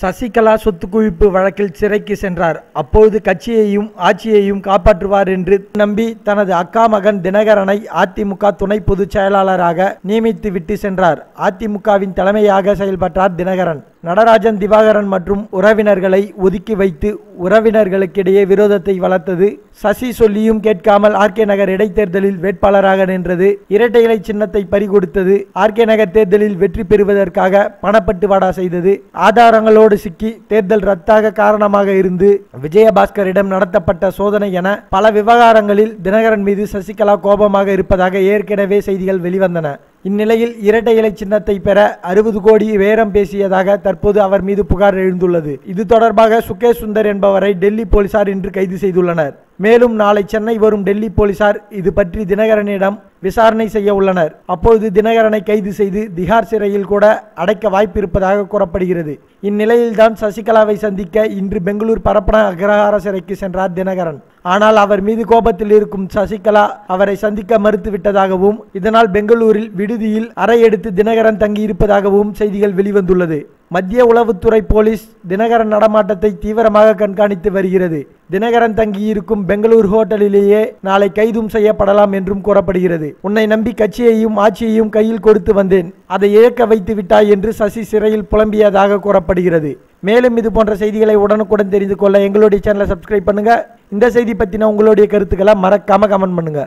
சசிகலா சொத்து குவிப்பு வழக்கில் சிறைக்கு சென்றார். அப்போது கட்சியையும் ஆட்சியையும் காப்பாற்றுவார் என்று நம்பி தனது அக்கா மகன் தினகரனை அதிமுக துணை பொதுச் செயலாளராக நியமித்து விட்டு சென்றார். அதிமுகவின் தலைமையாக செயல்பட்டார் தினகரன். நடராஜன் திவாகரன் மற்றும் உறவினர்களை ஒதுக்கி வைத்து உறவினர்களுக்கிடையே விரோதத்தை வளர்த்தது. சசி சொல்லியும் கேட்காமல் ஆர்கே நகர் இடைத்தேர்தலில் வேட்பாளராக நின்றது. இரட்டை இலை சின்னத்தை பறிகொடுத்தது. ஆர்கே நகர் தேர்தலில் வெற்றி பெறுவதற்காக பணப்பட்டுவாடா செய்தது. ஆதாரங்களோடு சிக்கி தேர்தல் ரத்தாக காரணமாக இருந்து விஜயபாஸ்கரிடம் நடத்தப்பட்ட சோதனை என பல விவகாரங்களில் தினகரன் மீது சசிகலா கோபமாக இருப்பதாக ஏற்கனவே செய்திகள் வெளிவந்தன. இந்நிலையில் இரட்டை இலை சின்னத்தை பெற அறுபது கோடி வேரம் பேசியதாக தற்போது அவர் மீது புகார் எழுந்துள்ளது. இது தொடர்பாக சுகேஷ் சுந்தர் என்பவரை டெல்லி போலீசார் இன்று கைது செய்துள்ளனர். மேலும் நாளை சென்னை வரும் டெல்லி போலீசார் இது பற்றி தினகரனிடம் விசாரணை செய்ய உள்ளனர். அப்பொழுது தினகரனை கைது செய்து திகார் சிறையில் கூட அடைக்க வாய்ப்பு இருப்பதாக கூறப்படுகிறது. இந்நிலையில்தான் சசிகலாவை சந்திக்க இன்று பெங்களூர் பரப்பன அக்ரஹார சிறைக்கு சென்றார் தினகரன். ஆனால் அவர் மீது கோபத்தில் இருக்கும் சசிகலா அவரை சந்திக்க மறுத்துவிட்டதாகவும் இதனால் பெங்களூரில் விடுதியில் அறை எடுத்து தினகரன் தங்கியிருப்பதாகவும் செய்திகள் வெளிவந்துள்ளது. மத்திய உளவுத்துறை போலீஸ் தினகரன் நடமாட்டத்தை தீவிரமாக கண்காணித்து வருகிறது. தினகரன் தங்கியிருக்கும் பெங்களூர் ஹோட்டலிலேயே நாளை கைதும் செய்யப்படலாம் என்றும் கூறப்படுகிறது. உன்னை நம்பி கட்சியையும் ஆட்சியையும் கையில் கொடுத்து வந்தேன். அதை இழக்க வைத்து விட்டாய் என்று சசி சிறையில் புலம்பியதாக கூறப்படுகிறது. மேலும் இது போன்ற செய்திகளை உடனுக்குடன் தெரிந்து கொள்ள எங்களுடைய சேனலை சப்ஸ்கிரைப் பண்ணுங்க. இந்த செய்தி பற்றின உங்களுடைய கருத்துக்களை மறக்காம கமெண்ட் பண்ணுங்க.